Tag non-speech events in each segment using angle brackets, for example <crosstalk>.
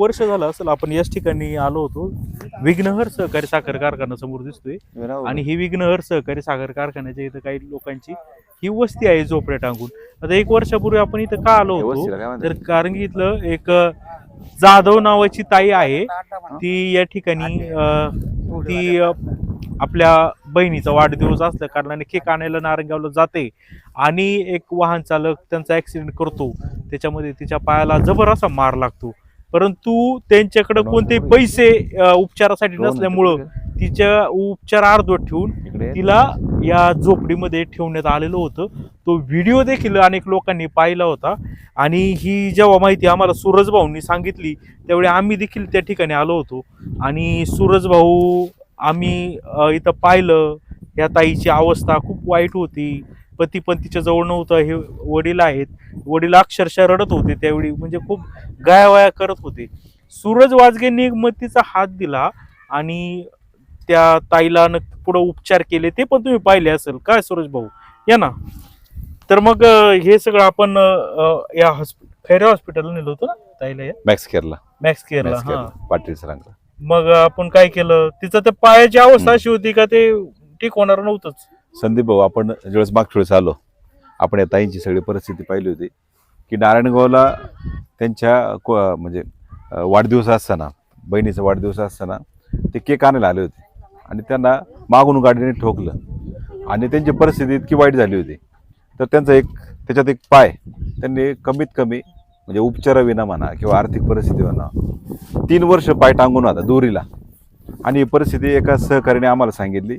वर्ष झालं असेल आपण याच ठिकाणी आलो होतो. विघ्नहर सहकारी साखर कारखाना समोर दिसतोय. आणि ही विघ्नहर सहकारी साखर कारखान्याच्या इथं काही लोकांची ही वस्ती आहे झोपड्या टांगून. आता एक वर्षापूर्वी आपण इथं का आलो होतो? तर कारण की इथलं एक जाधव नावाची ताई आहे. ती या ठिकाणी ती आपल्या बहिणीचा वाढदिवस असल्या कारणाने केक आणायला नारंगावला जाते. आणि एक वाहन चालक त्यांचा ऍक्सिडेंट करतो. त्याच्यामध्ये तिच्या पायाला जबर असा मार लागतो. परंतु त्यांच्याकडे कोणतेही पैसे उपचारासाठी नसल्यामुळं तिच्या उपचार अर्धवट ठेवून इकडे. तिला या झोपडीमध्ये ठेवण्यात आलेलं होतं. तो व्हिडिओ देखील अनेक लोकांनी पाहिला होता आणि ही जेव्हा माहिती आम्हाला सूरज भाऊंनी सांगितली त्यावेळी आम्ही देखील त्या ठिकाणी आलो होतो. आणि सूरज भाऊ आम्ही इथं पाहिलं या ताईची अवस्था खूप वाईट होती. पती पण तिच्या जवळ नव्हतं हे वडील आहेत. वडील अक्षरशः रडत होते त्यावेळी म्हणजे खूप गायावाया करत होते. सूरज वाजगेंनी मतीचा हात दिला आणि त्या ताईला न पुढे उपचार केले ते पण तुम्ही पाहिले असेल. काय सूरज भाऊ? या ना. तर मग हे सगळं आपण या हॉस्पिटल खैरे हॉस्पिटलला नेलं होतं ना ताईला या मॅक्स केरला मॅक्स केअरला मॅक्स हा. पाटील सरांकडे. मग आपण काय केलं? तिचं त्या पायाची अवस्था अशी होती का ते ठीक होणार नव्हतंच. संदीप भाऊ आपण ज्यावेळेस मागच्या वेळेस आलो आपण या ताईंची सगळी परिस्थिती पाहिली होती की नारायणगावला त्यांच्या को- म्हणजे वाढदिवस असताना बहिणीचा वाढदिवस असताना ते केक आणायला आले होते आणि त्यांना मागून गाडीने ठोकलं आणि त्यांची परिस्थिती इतकी वाईट झाली होती. तर त्यांचा एक त्याच्यात एक पाय त्यांनी कमीत कमी म्हणजे उपचाराविना म्हणा किंवा आर्थिक परिस्थिती म्हणा तीन वर्ष पाय टांगून होता दोरीला. आणि ही परिस्थिती एका सहकार्याने आम्हाला सांगितली.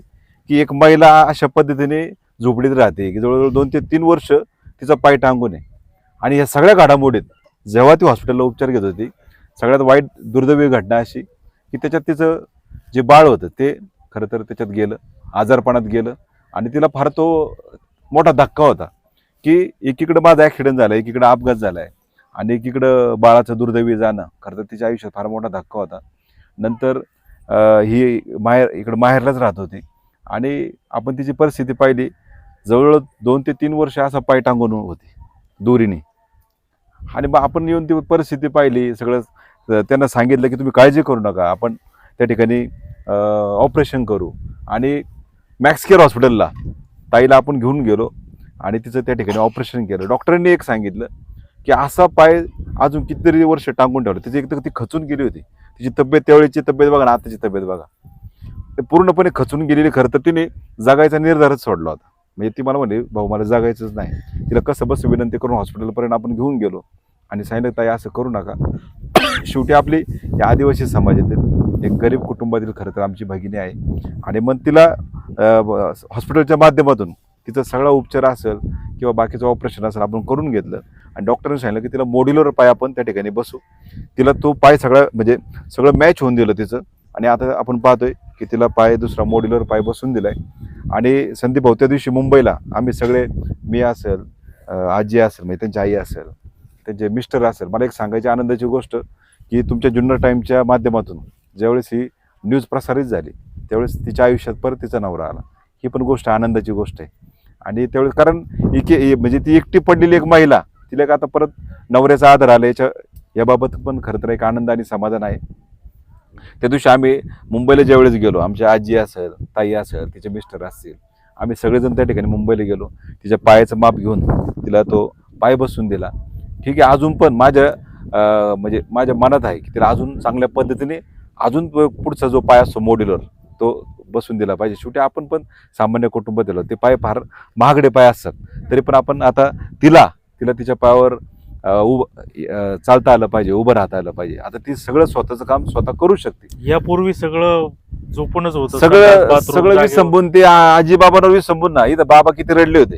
की एक महिला अशा पद्धतीने झोपडीत राहते की जवळजवळ दोन ते तीन वर्ष तिचा पाय टांगून आहे. आणि या सगळ्या घडामोडीत जेव्हा ती हॉस्पिटलला उपचार घेत होती सगळ्यात वाईट दुर्दैवी घटना अशी की त्याच्यात तिचं जे बाळ होतं ते खरं तर त्याच्यात गेलं आजारपणात गेलं आणि तिला फार तो मोठा धक्का होता की एकीकडं माझा ॲक्सिडेंट झाला एकीकडं अपघात झाला आहे आणि एकीकडं बाळाचं दुर्दैवी जाणं खरं तर तिच्या आयुष्यात फार मोठा धक्का होता. नंतर ही माहेर इकडं माहेरलाच राहत होती. आणि आपण तिची परिस्थिती पाहिली जवळजवळ दोन ते तीन वर्ष असा पाय टांगून होती दोरीने. आणि मग आपण येऊन ती परिस्थिती पाहिली सगळं त्यांना सांगितलं की तुम्ही काळजी करू नका आपण त्या ठिकाणी ऑपरेशन करू. आणि मॅक्स केअर हॉस्पिटलला ताईला आपण घेऊन गेलो आणि तिचं त्या ठिकाणी ऑपरेशन केलं. डॉक्टरांनी एक सांगितलं की असा पाय अजून कितीतरी वर्ष टांगून ठेवलं. तिची एक तर ती खचून गेली होती. तिची तब्येत त्यावेळीची तब्येत बघा ना आताची तब्येत बघा. ते पूर्णपणे खचून गेलेली खरं तर तिने जगायचा निर्धारच सोडला होता. म्हणजे ती मला म्हणली भाऊ मला जगायचंच नाही. तिला कसं बस विनंती करून हॉस्पिटलपर्यंत आपण घेऊन गेलो. आणि सांगितलं ताई असं करू नका. <coughs> शेवटी आपली या आदिवासी समाजातील एक गरीब कुटुंबातील खरं तर आमची भगिनी आहे. आणि मग तिला हॉस्पिटलच्या माध्यमातून तिचा सगळा उपचार असेल किंवा बाकीचं ऑपरेशन असेल आपण करून घेतलं. आणि डॉक्टरने सांगितलं की तिला मोड्युलर पाय आपण त्या ठिकाणी बसू. तिला तो पाय सगळा म्हणजे सगळं मॅच होऊन दिलं तिचं. आणि आता आपण पाहतोय की तिला पाय दुसरा मोड्युलर पाय बसून दिलाय. आणि संदीप भाऊ त्या दिवशी मुंबईला आम्ही सगळे मी असेल आजी असेल म्हणजे त्यांची आई असेल त्यांचे मिस्टर असेल मला एक सांगायची आनंदाची गोष्ट की तुमच्या जुन्नर टाईमच्या माध्यमातून ज्यावेळेस ही न्यूज प्रसारित झाली त्यावेळेस तिच्या आयुष्यात परत तिचा नवरा आला. ही पण गोष्ट आनंदाची गोष्ट आहे. आणि त्यावेळेस कारण इके म्हणजे ती एकटी पडलेली एक महिला तिला का आता परत नवऱ्याचा आधार आला याच्या याबाबत पण खरं तर एक आनंद आणि समाधान आहे. त्या दिवशी आम्ही मुंबईला ज्यावेळेस गेलो आमच्या आजी असेल ताई असेल तिचे मिस्टर असतील आम्ही सगळेजण त्या ठिकाणी मुंबईला गेलो. तिच्या पायाचं माप घेऊन तिला तो पाय बसून दिला. ठीक आहे अजून पण माझ्या म्हणजे माझ्या मनात आहे की तिला अजून चांगल्या पद्धतीने अजून पुढचा जो पाय असतो मोड्युलर तो बसून दिला पाहिजे. शेवटी आपण पण सामान्य कुटुंबात दिलो ते पाय फार महागडे पाय असतात. तरी पण आपण आता तिला तिला तिच्या पायावर उभ चालता आलं पाहिजे उभं राहता आलं पाहिजे. आता ती सगळं स्वतःचं काम स्वतः करू शकते. यापूर्वी सगळं झोपूनच होतं. सगळं सगळं. विसंबून ते आजी बाबांवर विसंबून ना इथं बाबा किती रडले होते.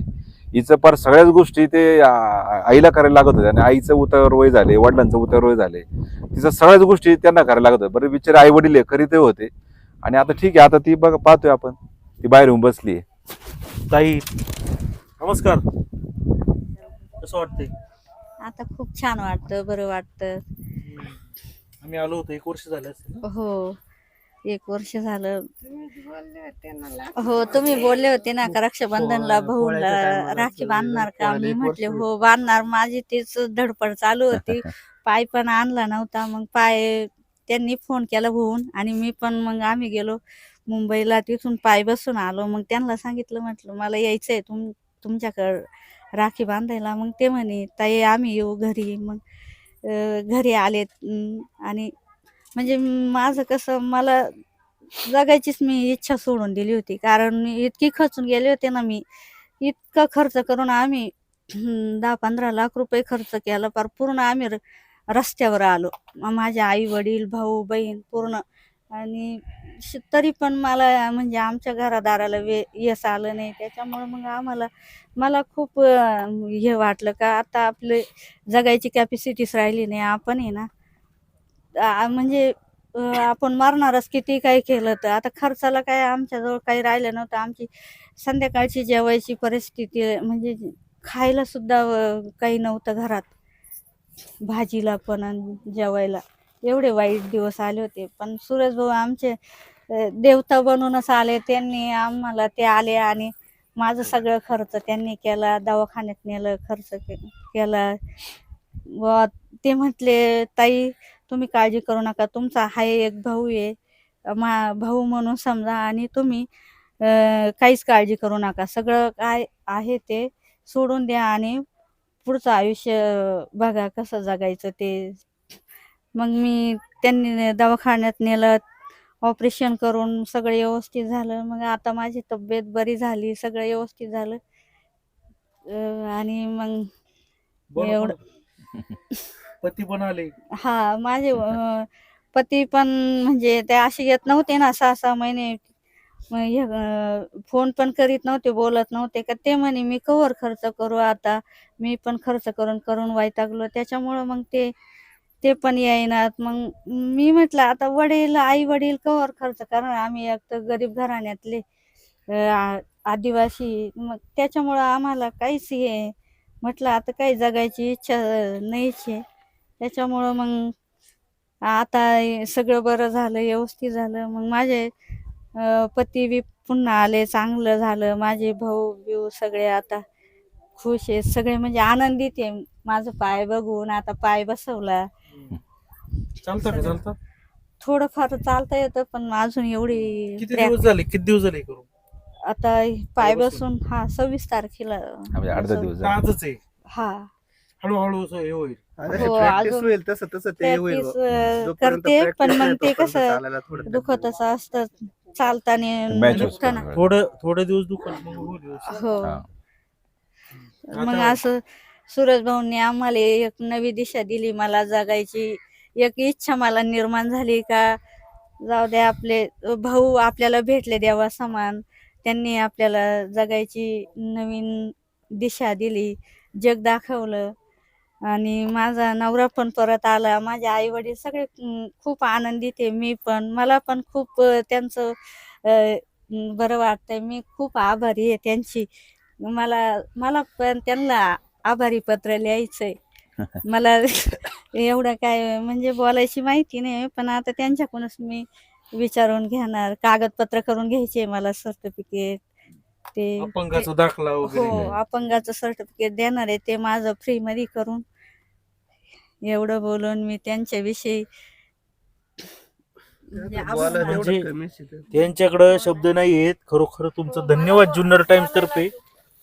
हिचं पार सगळ्याच गोष्टी ते आईला करायला लागत होत्या आणि आईचं उतार वय झाले वडिलांचं उतार वय झाले. तिचं सगळ्याच गोष्टी त्यांना करायला लागत होत्या बरं बिचारे आई वडील करीत होते. आणि आता ठीक आहे. आता ती बघ पाहतोय आपण. ती बाहेर येऊन बसली ताई. नमस्कार. कसं वाटतंय? आता खूप छान वाटतं बरं वाटतं. आम्ही आलो होतो एक वर्ष झालं असेल ना? हो एक वर्ष झालं. हो तुम्ही बोलले होते ना का रक्षाबंधनला भाऊला राखी बांधणार का? मी म्हटले हो बांधणार. माझी तीच धडपड चालू होती. <laughs> पाय पण आणला नव्हता. मग पाय त्यांनी फोन केला होऊन आणि मी पण मग आम्ही गेलो. मुंबईला तिथून पाय बसून आलो. मग त्यांना सांगितलं म्हटलं मला यायचंय. तुम तुमच्याकडं राखी बांधायला. मग ते म्हणे ताई आम्ही येऊ घरी. मग घरी आलेत आणि म्हणजे माझं कसं मला जगायचीच मी इच्छा सोडून दिली होती. कारण मी इतकी खचून गेले होते ना मी. इतका खर्च करून आम्ही दहा पंधरा लाख रुपये खर्च केला. पर पूर्ण आम्ही र- रस्त्यावर आलो. माझे आई वडील भाऊ बहीण पूर्ण. आणि श- तरी पण मला म्हणजे आमच्या घरादाराला वे यश आलं नाही. त्याच्यामुळे मग आम्हाला मला खूप अं, हे वाटलं का आता आपले जगायची कॅपॅसिटीच राहिली नाही. आपण आहे ना आ- म्हणजे अं, आपण मारणारच किती काही केलं तर. आता खर्चाला काय आमच्याजवळ काही राहिलं नव्हतं. आमची संध्याकाळची जेवायची परिस्थिती म्हणजे खायला सुद्धा अं, काही नव्हतं घरात. भाजीला पण आणि जेवायला. एवढे वाईट दिवस आले होते. पण सूरज भाऊ आमचे देवता बनूनच आले त्यांनी आम्हाला ते आले आणि माझं सगळं खर्च त्यांनी केला दवाखान्यात नेलं खर्च के- केला. व ते म्हटले ताई तुम्ही काळजी करू नका तुमचा हा एक भाऊ आहे मा भाऊ म्हणून समजा आणि तुम्ही अं, काहीच काळजी करू नका. सगळं काय आहे ते सोडून द्या आणि पुढचं आयुष्य बघा कसं जगायचं ते. मग मी त्यांनी दवाखान्यात नेलं ऑपरेशन करून सगळं व्यवस्थित झालं. मग आता माझी तब्येत बरी झाली सगळं व्यवस्थित झालं. अं, आणि मग एवढं. पती पण आले. हा माझे अं, पती पण म्हणजे ते असे येत नव्हते ना सहा सहा महिने. मग हे, अं, फोन पण करीत नव्हते बोलत नव्हते. का ते म्हणे मी कवर खर्च करू आता. मी पण खर्च करून करून वैतागलो. त्याच्यामुळं मग ते ते पण येईनात. मग मी म्हटलं आता वडील आई वडील कवर खर्च करणार? आम्ही एक तर गरीब घराण्यातले अं, आ- आदिवासी. मग त्याच्यामुळं आम्हाला काहीच हे म्हटलं आता काही जगायची इच्छा नाहीची नाहीच आहे. त्याच्यामुळं मग आता हे सगळं बरं झालं व्यवस्थित झालं. मग माझे अं, पती बी पुन्हा आले चांगलं झालं. माझे भाऊ बिऊ सगळे आता खुश आहेत. सगळे म्हणजे आनंदित आहे. माझं पाय बघून आता पाय बसवला. चालतं का चालतं थोडंफार चालता येतं पण अजून एवढी किती दिवस झाले किती दिवस झाले करून आता पाय बसून? हा सव्वीस तारखेला म्हणजे आठ दहा दिवस झाले. आजच आहे हा हळूहळू असं हे होईल हो, प्रॅक्टिस अजून होईल तसं तसं ते होईल. अं, जोपर्यंत करते practice पण नाही, मग ते तोपर्यंत कसं चालायला थोडं दुखत असं असतं चालताना Match दुखतं ना. थोडं थोडे दिवस दुकान मग होईल व्यवस्थित. हो हा. मग आता- असं सूरज भाऊंनी आम्हाला एक नवी दिशा दिली मला जगायची एक इच्छा मला निर्माण झाली का? जाऊ द्या आपले भाऊ आपल्याला भेटले देवा समान. त्यांनी आपल्याला जगायची नवीन दिशा दिली जग दाखवलं. आणि माझा नवरा पण परत आला. माझे आई वडील सगळे खूप आनंदित आहे. मी पण मला पण खूप त्यांचं बरं वाटतंय. मी खूप आभारी आहे त्यांची. मला मला पण त्यांना आभारी पत्र लिहायचंय. <laughs> मला एवढं काय म्हणजे बोलायची माहिती नाही पण आता त्यांच्याकडूनच मी विचारून घेणार. कागदपत्र करून घ्यायचे मला सर्टिफिकेट ते अपंगाचा दाखला हो अपंगाचं सर्टिफिकेट देणार आहे. ते माझं फ्री मध्ये करून एवढं बोलून मी त्यांच्याविषयी म्हणजे म्हणजे-. त्यांच्याकडे शब्द नाही आहेत खरोखर तुमचं धन्यवाद जुन्नर टाइम्स तर्फे.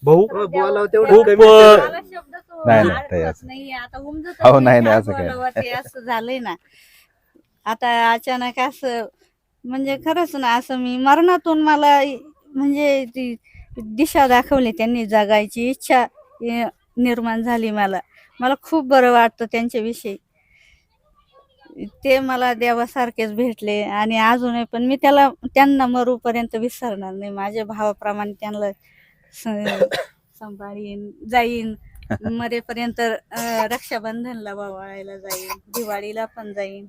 भाऊ? बोलावं तेवढं खूप, कमीच आहे. अं, मला शब्द तो नाही, नाही, ते असं- नाहीये. आता उमजतच हो, नाही, नाही, काय असं काय बोलावं ते? असं झालंय ना. आता अचानक असं म्हणजे खरंच ना असं मी मरणातून मला म्हणजे ती दिशा दाखवली त्यांनी जगायची इच्छा अं, निर्माण झाली मला. मला खूप बरं वाटतं त्यांच्याविषयी. ते मला देवासारखेच भेटले आणि अजूनही पण मी त्याला त्यांना मरूपर्यंत विसरणार नाही. माझ्या भावाप्रमाणे त्यांना सांभाळीन जाईन. मरेपर्यंत अं, रक्षाबंधनला वावाळायला जाईन. दिवाळीला पण जाईन.